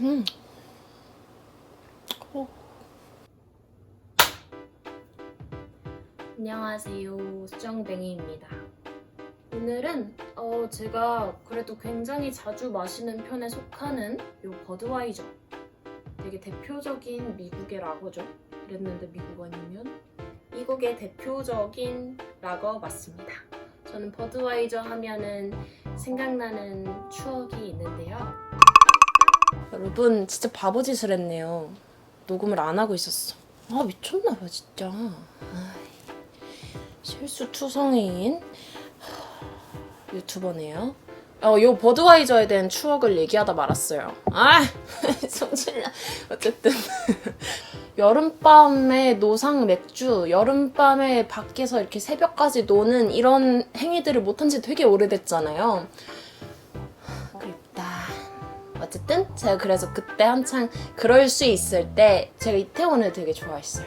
음. 오. 안녕하세요. 수정뱅이입니다. 오늘은 어, 제가 그래도 굉장히 자주 마시는 편에 속하는 요 버드와이저. 되게 대표적인 미국의 라거죠. 이랬는데 미국 아니면 미국의 대표적인 라거 맞습니다. 저는 버드와이저 하면은 생각나는 추억이 있는데요. 여러분 진짜 바보 짓을 했네요. 녹음을 안 하고 있었어. 아 미쳤나 봐 진짜. 아이, 실수 투성이인 하, 유튜버네요. 어, 요 버드와이저에 대한 추억을 얘기하다 말았어요. 아, 성질나. 어쨌든 여름밤에 노상 맥주, 여름밤에 밖에서 이렇게 새벽까지 노는 이런 행위들을 못한 지 되게 오래됐잖아요. 어쨌든 제가 그래서 그때 한창 그럴 수 있을 때 제가 이태원을 되게 좋아했어요.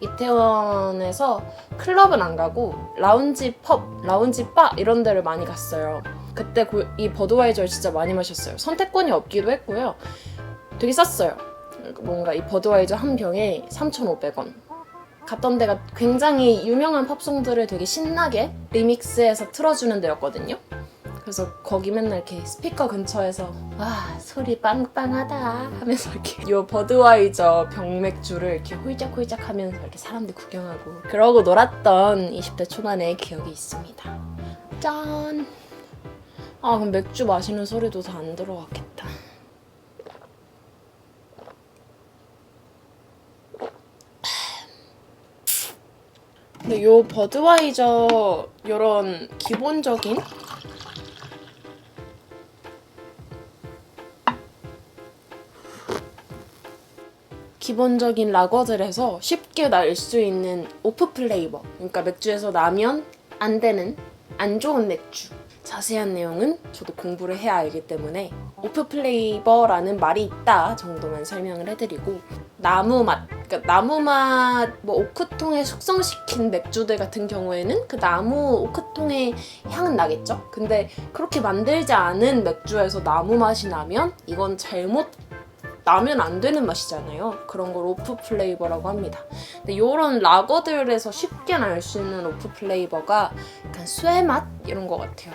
이태원에서 클럽은 안 가고 라운지 펍, 라운지 바 이런 데를 많이 갔어요. 그때 고- 이 버드와이저를 진짜 많이 마셨어요. 선택권이 없기도 했고요. 되게 쌌어요. 뭔가 이 버드와이저 한 병에 3,500원. 갔던 데가 굉장히 유명한 팝송들을 되게 신나게 리믹스해서 틀어주는 데였거든요. 그래서 거기 맨날 이렇게 스피커 근처에서 와 소리 빵빵하다 하면서 이렇게 요 버드와이저 병맥주를 이렇게 홀짝홀짝 하면서 이렇게 사람들 구경하고 그러고 놀았던 20대 초반의 기억이 있습니다. 짠! 아 그럼 맥주 마시는 소리도 다 안 들어갔겠다. 근데 요 버드와이저 요런 기본적인 기본적인 라거들에서 쉽게 날 수 있는 오프 플레이버. 그러니까 맥주에서 나면 안 되는 안 좋은 맥주. 자세한 내용은 저도 공부를 해야 알기 때문에 오프 플레이버라는 말이 있다 정도만 설명을 해드리고 나무 맛, 그러니까 나무 맛, 뭐 오크통에 숙성시킨 맥주들 같은 경우에는 그 나무 오크통의 향은 나겠죠. 근데 그렇게 만들지 않은 맥주에서 나무 맛이 나면 이건 잘못 나면 안 되는 맛이잖아요. 그런 걸 오프 플레이버라고 합니다. 근데 이런 라거들에서 쉽게 날수 있는 오프 플레이버가 약간 쇠 맛 이런 것 같아요.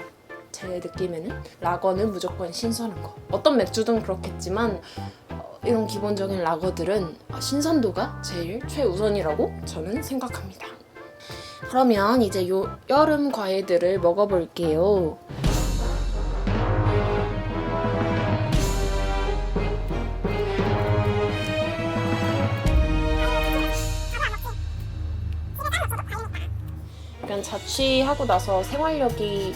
제 느낌에는 라거는 무조건 신선한 거. 어떤 맥주든 그렇겠지만 어, 이런 기본적인 라거들은 신선도가 제일 최우선이라고 저는 생각합니다. 그러면 이제 요 여름 과일들을 먹어볼게요. 약간 자취하고 나서 생활력이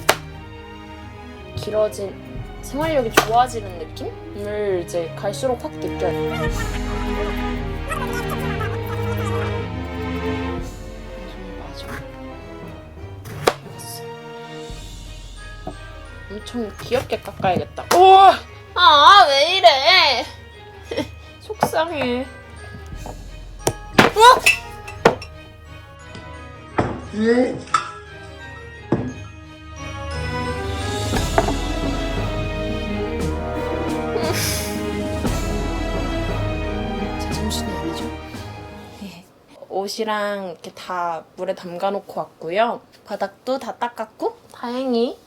길어진 생활력이 좋아지는 느낌을 이제 갈수록 확 느껴요. 엄청 귀엽게 깎아야겠다. 우와! 아, 왜 이래? 속상해. 우 와! 제정신이 아니죠? 옷이랑 이렇게 다 물에 담가 놓고 왔고요. 바닥도 다 닦았고 다행히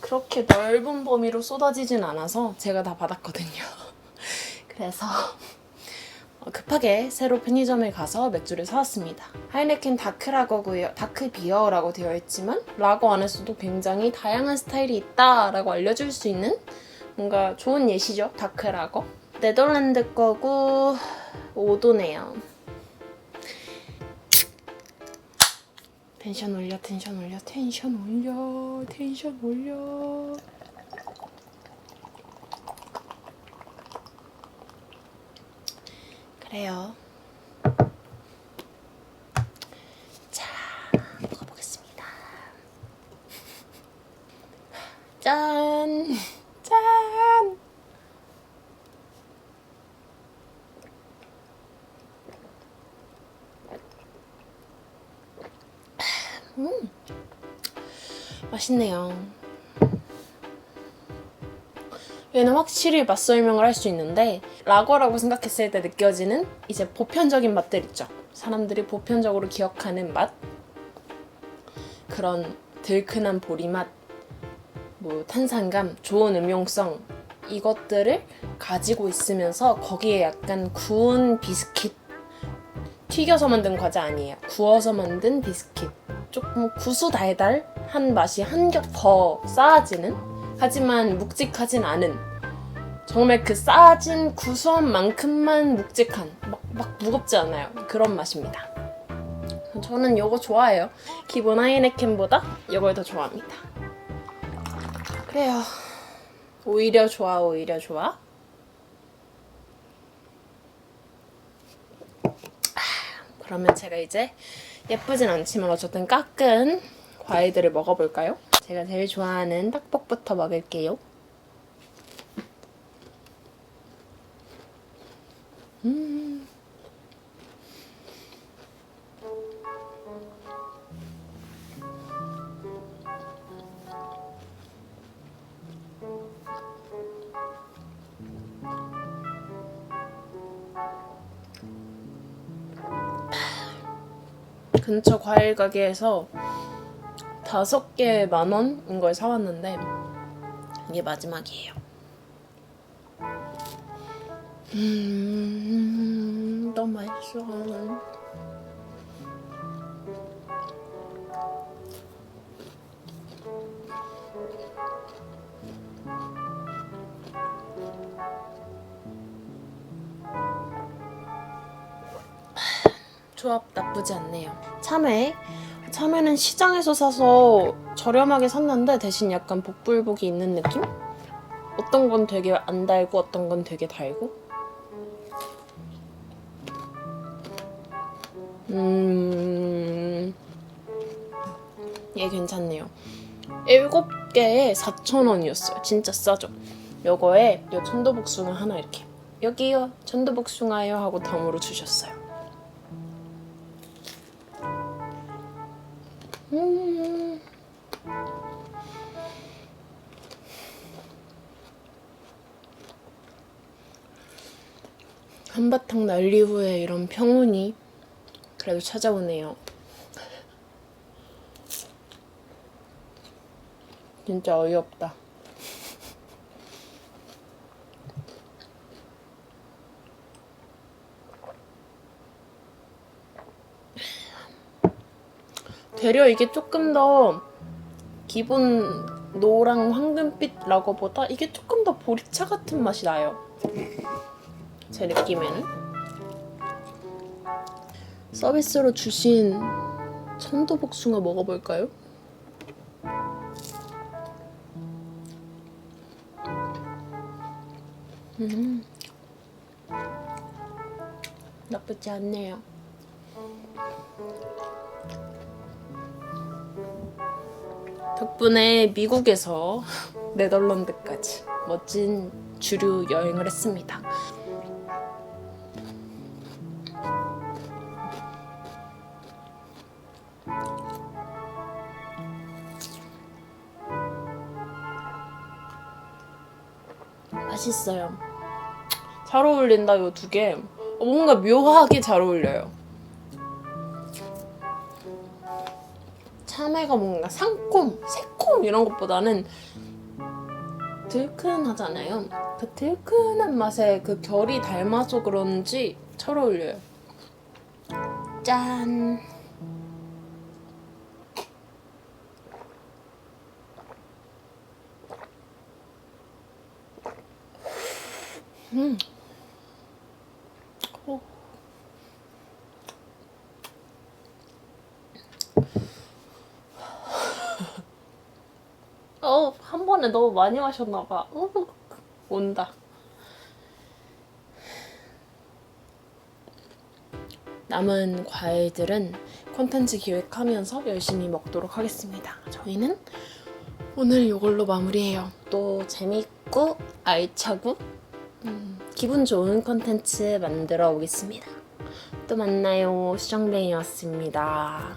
그렇게 넓은 범위로 쏟아지진 않아서 제가 다 받았거든요. 그래서 어, 급하게 새로 편의점에 가서 맥주를 사왔습니다. 하이네켄 다크라거고요. 다크 비어라고 되어 있지만 라거 안에서도 굉장히 다양한 스타일이 있다라고 알려줄 수 있는 뭔가 좋은 예시죠. 다크라거. 네덜란드 거고 5도네요. 텐션 올려, 텐션 올려, 텐션 올려, 텐션 올려. 그래요. 자, 먹어보겠습니다. 짠! 짠! 음, 맛있네요. 얘는 확실히 맛 설명을 할 수 있는데 라거라고 생각했을 때 느껴지는 이제 보편적인 맛들 있죠. 사람들이 보편적으로 기억하는 맛 그런 들큰한 보리맛 뭐 탄산감, 좋은 음용성 이것들을 가지고 있으면서 거기에 약간 구운 비스킷 튀겨서 만든 과자 아니에요. 구워서 만든 비스킷. 조금 구수달달한 맛이 한 겹 더 쌓아지는 하지만 묵직하진 않은 정말 그 쌓아진 구수한 만큼만 묵직한 막, 막 무겁지 않아요. 그런 맛입니다. 저는 이거 좋아해요. 기본 하이네켄보다 이걸 더 좋아합니다. 그래요. 오히려 좋아, 오히려 좋아. 그러면 제가 이제 예쁘진 않지만 어쨌든 깎은 과일들을 먹어볼까요? 제가 제일 좋아하는 떡볶부터 먹을게요. 음. 근처 과일 가게에서 다섯 개에 만 원인 걸 사왔는데 이게 마지막이에요. 음, 너무 맛있어. 조합 나쁘지 않네요. 참외. 참외는 시장에서 사서 저렴하게 샀는데 대신 약간 복불복이 있는 느낌? 어떤 건 되게 안 달고 어떤 건 되게 달고. 음. 얘 괜찮네요. 7개에 4,000원이었어요. 진짜 싸죠. 요거에 요 천도복숭아 하나 이렇게 여기요 천도복숭아요 하고 덤으로 주셨어요. 음. 한바탕 난리 후에 이런 평온이 그래도 찾아오네요. 진짜 어이없다. 되려 이게 조금 더 기본 노랑 황금빛 라거보다 이게 조금 더 보리차 같은 맛이 나요. 제 느낌에는. 서비스로 주신 천도복숭아 먹어볼까요? 음. 나쁘지 않네요. 덕분에 미국에서 네덜란드까지 멋진 주류 여행을 했습니다. 맛있어요. 잘 어울린다, 이두 개. 어, 뭔가 묘하게 잘 어울려요. 참외가 뭔가 상콤, 새콤 이런 것보다는 들큰하잖아요. 그 들큰한 맛에 그 결이 닮아서 그런지 잘 어울려요. 짠. 음. 오. 어, 한 번에 너무 많이 마셨나봐. 어, 온다. 남은 과일들은 콘텐츠 기획하면서 열심히 먹도록 하겠습니다. 저희는 오늘 이걸로 마무리해요. 또 재밌고 알차고 음, 기분 좋은 콘텐츠 만들어 오겠습니다. 또 만나요. 수정뱅이였습니다.